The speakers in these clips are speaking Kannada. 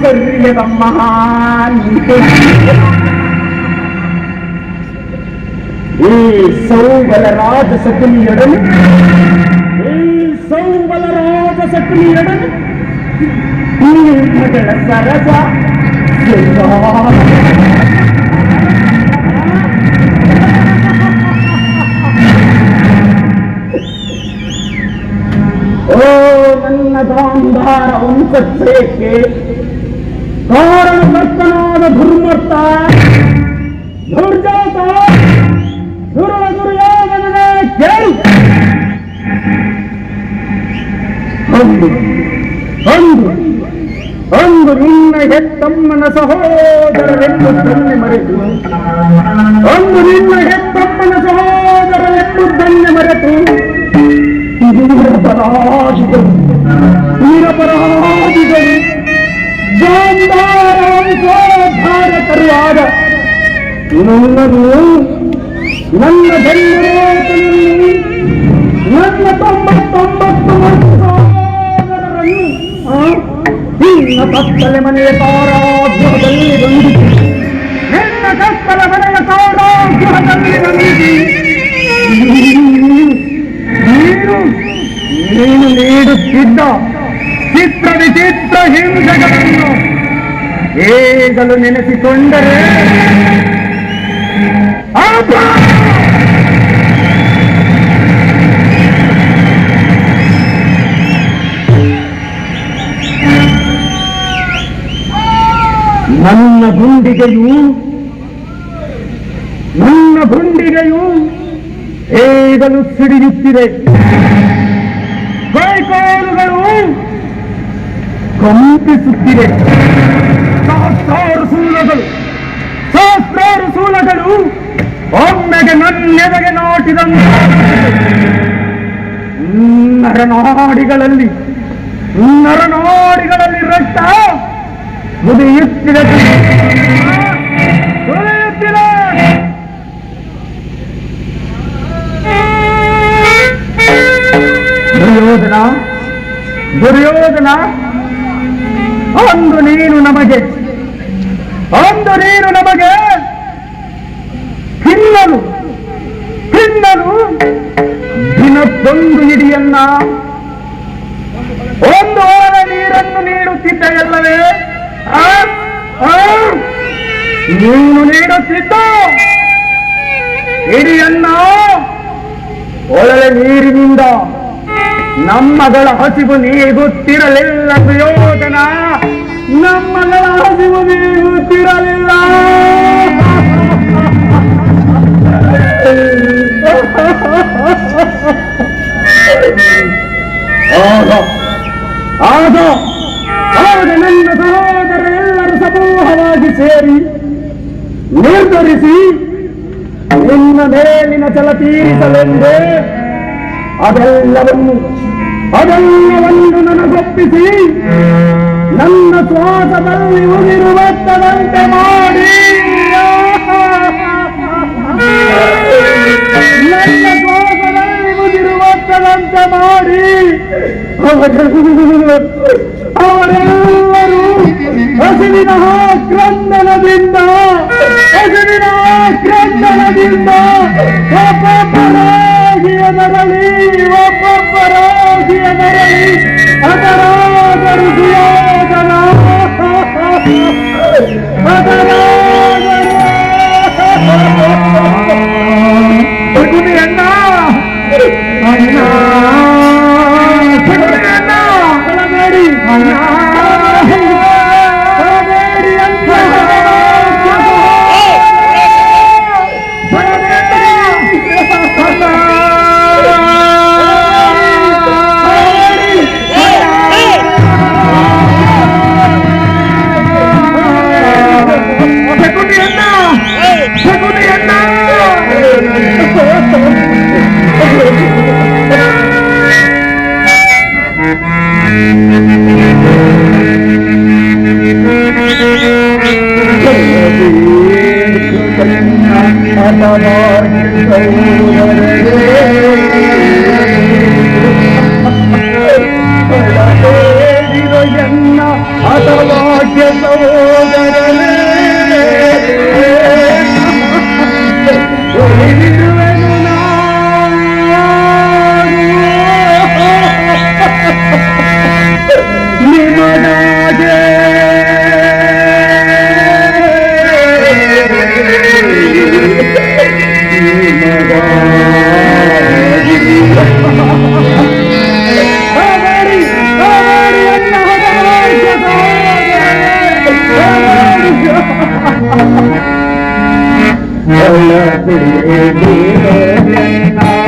కర్యదమ్మహా ఈ సౌబల రాజసకుల్యుడను ఈ సౌబల రాజసకుల్యుడను ఈ మగల సరస ఓ నన్న దాంధార వంశ ಕಾರಣಕರ್ತನಾದ ದುರ್ಮರ್ತ ದುರ್ಜಾತ ದುರ್ವ ದುರ್ಯೋಧನನೇ ಕೇಳು. ಒಂದು ಒಂದು ಒಂದು ನಿನ್ನ ಹೆತ್ತಮ್ಮನ ಸಹೋದರರೆಂಬುದನ್ನೇ ಮರೆತು. ಒಂದು ನಿನ್ನ ಹೆತ್ತಮ್ಮನ ಸಹೋದರರೆಂಬುದನ್ನೇ ಮರೆತು. ನಿರಪರಾಜಿತ ನಿರಪರಾಧಿಗಳು ಗಾಂಧಾರವಂಶೋದ್ಧಾರಕರುವಾದ ನನ್ನದು ನನ್ನ ಜನ್ಮರೋತನಲ್ಲಿ ನನ್ನ ತೊಂಬತ್ತೊಂಬತ್ತು ಸಹೋದರರನ್ನು ನಿನ್ನ ಕತ್ತಲೆ ಮನೆಯ ಕಾರಾಗೃಹದಲ್ಲಿ ಬಂದಿತು ನಿನ್ನ ಕತ್ತಲ ಮನೆಯ ಕಾರಾಗೃಹದಲ್ಲಿ ಬಂದಿತು ನೀನು ನೀನು ನೀಡುತ್ತಿದ್ದ ಚಿತ್ರ ವಿಚಿತ್ರ ಹಿಂಸೆಗಳನ್ನು ಹೇಗಲು ನೆನೆಸಿಕೊಂಡರೆ! ನನ್ನ ಗುಂಡಿಗೆಯು ನನ್ನ ಗುಂಡಿಗೆಯು ಹೇಗಲು ಸಿಡಿಯುತ್ತಿದೆ? ಕೈಕಾಲುಗಳು ಕಂಪಿಸುತ್ತಿದೆ. ಸಹಸ್ರಾರು ಸೂಲಗಳು ಸಹಸ್ರಾರು ಸೂಲಗಳು ಒಮ್ಮೆಗೆ ನನ್ನೆದೆಗೆ ನಾಟಿದಂತ. ನರನಾಡಿಗಳಲ್ಲಿ ನರನಾಡಿಗಳಲ್ಲಿ ರಕ್ತ ಮುದಿಯುತ್ತಿದೆ ದುರ್ಯೋಧನ ದುರ್ಯೋಧನ. ಅಂದು ನೀನು ನಮಗೆ. ಒಂದು ನೀನು ನಮಗೆ. ತಿನ್ನಲು ತಿನ್ನಲು ದಿನಕ್ಕೊಂದು ಹಿಡಿಯನ್ನ. ಒಂದು ವಾರ ನೀರನ್ನು ನೀಡುತ್ತಿದ್ದೆಯಲ್ಲವೇ? ನೀನು ನೀಡುತ್ತಿದ್ದ ಹಿಡಿಯನ್ನ. ಒಳಲೆ ನೀರಿನಿಂದ ನಮ್ಮಗಳ ಹಸಿವು ನೀಗುತ್ತಿರಲಿಲ್ಲ ಪ್ರಯೋಜನ ನಮ್ಮಗಳ ಹಸಿವು ನೀಗುತ್ತಿರಲಿಲ್ಲ ಆಗ ಆಗ ನನ್ನ ಸಹೋದರರೆಲ್ಲರೂ ಸಮೂಹವಾಗಿ ಸೇರಿ ನಿರ್ಧರಿಸಿ ನಿನ್ನ ಮೇಲಿನ ಚಲ ತೀರಿಸಲೆಂದೇ ಅದೆಲ್ಲವನ್ನು ಅದೆಲ್ಲವನ್ನು ನನಗೊಪ್ಪಿಸಿ. ನನ್ನ ಶ್ವಾಸದಲ್ಲಿ ಉಗಿರುವತ್ತದಂತೆ ಮಾಡಿ. ನನ್ನ ಶ್ವಾಸದಲ್ಲಿ ಉಗಿರುವತ್ತದಂತೆ ಮಾಡಿ. ಅವರೆಲ್ಲ- ಅವರೆಲ್ಲರೂ ಹಸಿವಿನ ಕ್ರಂದನದಿಂದ ಹಸಿವಿನ ಕ್ರಂದನದಿಂದ ಒಬ್ಬೊಬ್ಬರಾಗಿ ಅದರಲ್ಲಿ ಒಬ್ಬೊಬ್ಬರಾಗಿಯ Krishna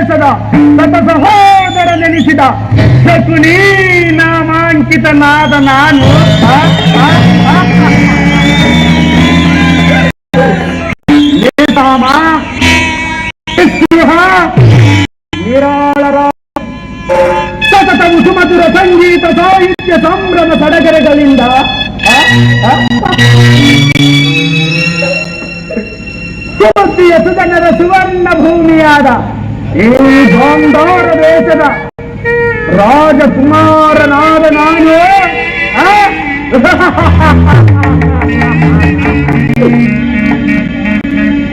ದೇಶದ ಸತ ಸಹೋದರ ನೆನೆಸಿದ ಶಕುನಿ ನಾಮಾಂಕಿತನಾದ ನಾನು. ನಿರಾಳರ ಸತತವು ಸುಮಧುರ ಸಂಗೀತ ಸಾಹಿತ್ಯ ಸಂಭ್ರಮ ಸಡಗರಗಳಿಂದ ಸುಜನರ ಸುವರ್ಣ ಭೂಮಿಯಾದ ಈ ಗಾಂಧಾರ ದೇಶದ ರಾಜಕುಮಾರನಾದ ನಾನು ಆ?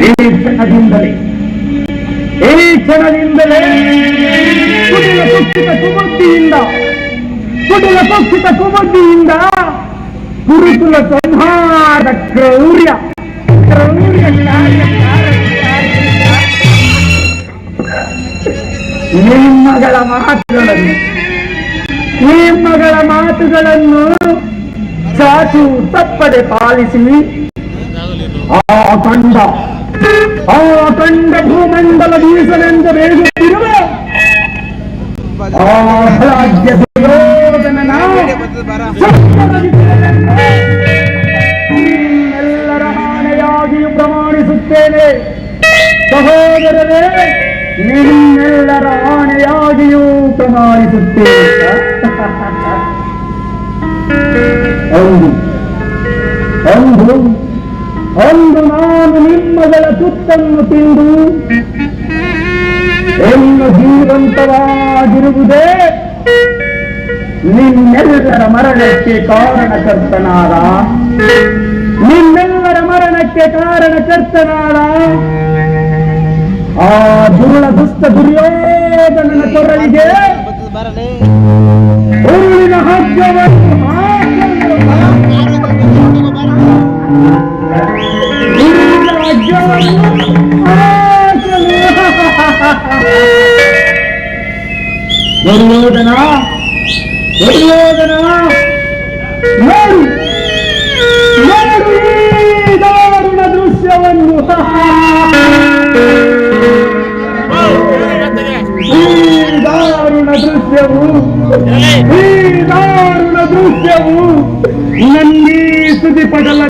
ಈ ಕ್ಷಣದಿಂದಲೇ ಈ ಕ್ಷಣದಿಂದಲೇ ಕುಟಿಲ ಕುಕ್ಷಿತ ಕುಬುದ್ಧಿಯಿಂದ ಕುಟಿಲ ಕುಕ್ಷಿತ ಕುಬುದ್ಧಿಯಿಂದ ಗುರುಕುಲ ಸಂಹಾರ ಕ್ರೌರ್ಯ ಕ್ರೌರ್ಯ ಕಾರ್ಯ ಕಾರ್ಯ ಕಾರ್ಯ ನಿಮ್ಮಗಳ ಮಾತುಗಳನ್ನು ನಿಮ್ಮಗಳ ಮಾತುಗಳನ್ನು ಚಾಚು ತಪ್ಪದೆ ಪಾಲಿಸಿ. ಆ ಕಂಡ ಆ ಕಂಡ ಭೂಮಂಡಲ ಬೀಸಲೆಂದು ಬೇಗುತ್ತಿರುವ ಆ ರಾಜ್ಯ ಎಲ್ಲರ ಆಣೆಯಾಗಿಯೂ ಪ್ರಮಾಣಿಸುತ್ತೇನೆ. ಸಹೋದರರೇ ನಿಮ್ಮೆಲ್ಲರ ಆಣೆಯಾಗಿಯೂ ಪ್ರಮಾಣಿಸುತ್ತೇನೆ ಹೌದು ಅಂದು ಅಂದು ನಾನು ನಿಮ್ಮಗಳ ಸುತ್ತನ್ನು ತಿಂದು ಹೆಣ್ಣು ಜೀವಂತವಾಗಿರುವುದೇ ನಿನ್ನೆಲ್ಲರ ಮರಣಕ್ಕೆ ಕಾರಣಕರ್ತನಾದ ನಿಮ್ಮೆಲ್ಲರ ಮರಣಕ್ಕೆ ಕಾರಣಕರ್ತನಾದ ಆ ದುರುಳ ದುಷ್ಟ ದುರ್ಯೋಧನನ ಕೊರಳಿಗೆ ಉರುಳಿನ ಹಗ್ಗವನ್ನು ದುರ್ಯೋಧನ ದುರ್ಯೋಧನ ನೋಡು ನೋಡು ಈ ದಾರುಣ ದೃಶ್ಯವನ್ನು ದೃಶ್ಯವು ಈ ದಾರುಣ ದೃಶ್ಯವು ನನ್ನೀ ಸುದ್ದಿ ಪಡಲ